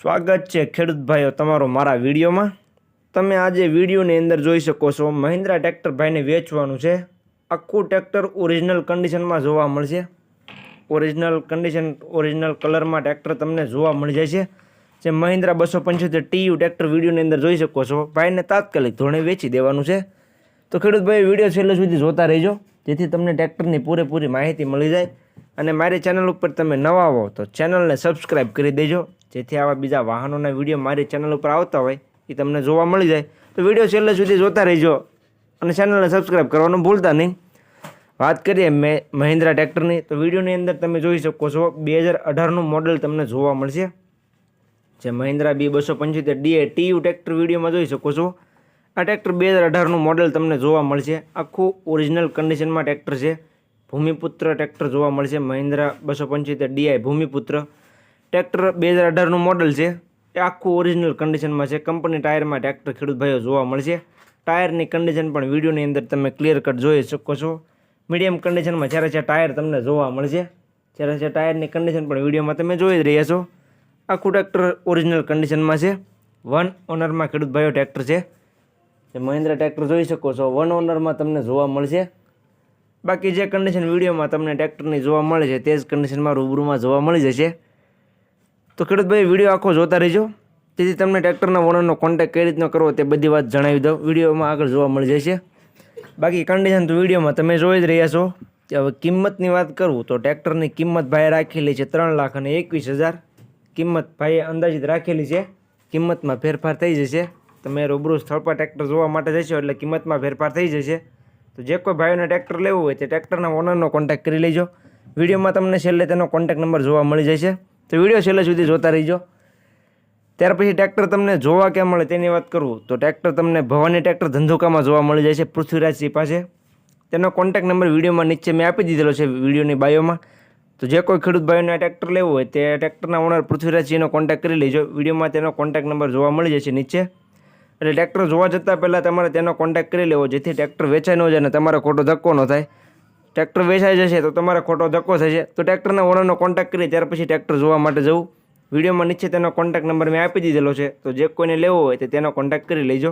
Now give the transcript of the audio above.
સ્વાગત છે ખેડૂત ભાઈઓ તમારો મારા વિડીયોમાં. તમે આજે વિડીયોની અંદર જોઈ શકો છો, મહિન્દ્રા ટ્રેક્ટર ભાઈને વેચવાનું છે. આખું ટ્રેક્ટર ઓરિજિનલ કન્ડિશનમાં જોવા મળશે. ઓરિજિનલ કન્ડિશન, ઓરિજિનલ કલરમાં ટ્રેક્ટર તમને જોવા મળી જાય છે. જે મહિન્દ્રા બસો પંચોતેર ટીયુ ટ્રેક્ટર વિડીયોની અંદર જોઈ શકો છો. ભાઈને તાત્કાલિક ધોરણે વેચી દેવાનું છે. તો ખેડૂત ભાઈ, વીડિયો છેલ્લે સુધી જોતા રહેજો. જેથી તમને ટ્રેક્ટરની પૂરેપૂરી માહિતી મળી જાય. અને મારી ચેનલ ઉપર તમે નવા હો તો ચેનલને સબસ્ક્રાઈબ કરી દેજો. જેથી આવા બીજા વાહનોના વીડિયો મારી ચેનલ ઉપર આવતા હોય, એ તમને જોવા મળી જાય. તો વીડિયો છેલ્લે સુધી જોતા રહેજો અને ચેનલને સબસ્ક્રાઈબ કરવાનું ભૂલતા નહીં. વાત કરીએ મે, મહિન્દ્રા ટ્રેક્ટરની, તો વિડીયોની અંદર તમે જોઈ શકો છો, બે હજાર અઢારનું મોડલ તમને જોવા મળશે. જે મહિન્દ્રા બી બસો પંચોતેર ડીએ ટીયુ ટ્રેક્ટર વિડીયોમાં જોઈ શકો છો. આ ટ્રેક્ટર બે હજાર અઢારનું મોડલ તમને જોવા મળશે. આખું ઓરિજિનલ કન્ડિશનમાં ટ્રેક્ટર છે. ભૂમિપુત્ર ટ્રેક્ટર જોવા મળશે. મહિન્દ્રા બસો પંચોતેર ડીઆઈ ભૂમિપુત્ર. ટ્રેક્ટર બે હજાર અઢારનું મોડલ છે. એ આખું ઓરિજિનલ કન્ડિશનમાં છે. કંપની ટાયરમાં ટ્રેક્ટર ખેડૂત ભાઈઓ જોવા મળશે. ટાયરની કન્ડિશન પણ વિડીયોની અંદર તમે ક્લિયર કટ જોઈ શકો છો. મીડિયમ કન્ડિશનમાં જ્યારે છે ટાયર તમને જોવા મળશે, જ્યારે છે ટાયરની કન્ડિશન પણ વિડીયોમાં તમે જોઈ જ રહ્યા છો. આખું ટ્રેક્ટર ઓરિજિનલ કન્ડિશનમાં છે. વન ઓનરમાં ખેડૂત ભાઈઓ ટ્રેક્ટર છે. જે મહિન્દ્રા ટ્રેક્ટર જોઈ શકો છો. વન ઓનરમાં તમને જોવા મળશે. બાકી જે કન્ડિશન વિડીયોમાં તમને ટ્રેક્ટરની જોવા મળે છે, તે જ કન્ડિશનમાં રૂબરૂમાં જોવા મળી જશે. તો ખેડૂતભાઈ વીડિયો આખો જોતા રહેજો. તેથી તમને ટ્રેક્ટરના ઓનરનો કોન્ટેક્ટ કઈ રીતનો કરવો તે બધી વાત જણાવી દઉં. વિડીયોમાં આગળ જોવા મળી જશે. બાકી કન્ડિશન તો વિડીયોમાં તમે જોઈ જ રહ્યા છો કે હવે કિંમતની વાત કરું તો ટ્રેક્ટરની કિંમત ભાઈએ રાખેલી છે ત્રણ લાખ અને એકવીસ હજાર. કિંમત ભાઈએ અંદાજિત રાખેલી છે. કિંમતમાં ફેરફાર થઈ જશે. તમે રૂબરૂ સ્થળ પર ટ્રેક્ટર જોવા માટે જશો એટલે કિંમતમાં ફેરફાર થઈ જશે. તો જે કોઈ ભાઈઓને ટ્રેક્ટર લેવું હોય તે ટ્રેક્ટરના ઓનરનો કોન્ટેક્ટ કરી લેજો. વિડીયોમાં તમને છેલ્લે તેનો કોન્ટેક્ટ નંબર જોવા મળી જશે. તો વીડિયો છેલ્લે સુધી જોતા રહીજો. ત્યાર પછી ટ્રેક્ટર તમને જોવા ક્યાં મળે તેની વાત કરું, તો ટ્રેક્ટર તમને ભવાની ટ્રેક્ટર ધંધુકામાં જોવા મળી જાય છે પૃથ્વીરાજસિંહ પાસે. તેનો કોન્ટેક્ટ નંબર વિડીયોમાં નીચે મેં આપી દીધેલો છે વિડીયોની બાયોમાં. તો જે કોઈ ખેડૂત ભાઈઓને આ ટ્રેક્ટર લેવું હોય તે ટ્રેક્ટરના ઓનર પૃથ્વીરાજસિંહનો કોન્ટેક્ટ કરી લેજો. વિડીયોમાં તેનો કોન્ટેક્ટ નંબર જોવા મળી જશે નીચે. એટલે ટ્રેક્ટર જોવા જતાં પહેલાં તમારે તેનો કોન્ટેક્ટ કરી લેવો, જેથી ટ્રેક્ટર વેચાઈ ન જાય અને તમારો ખોટો ધક્કો ન થાય. ટ્રેક્ટર વેચાઈ જશે તો તમારે ખોટો ધક્કો થશે. તો ટ્રેક્ટરના ઓનરનો કોન્ટેક્ટ કરી, ત્યાર પછી ટ્રેક્ટર જોવા માટે જવું. વિડીયોમાં નીચે તેનો કોન્ટેક્ટ નંબર મેં આપી દીધેલો છે. તો જે કોઈને લેવો હોય તો તેનો કોન્ટેક્ટ કરી લેજો.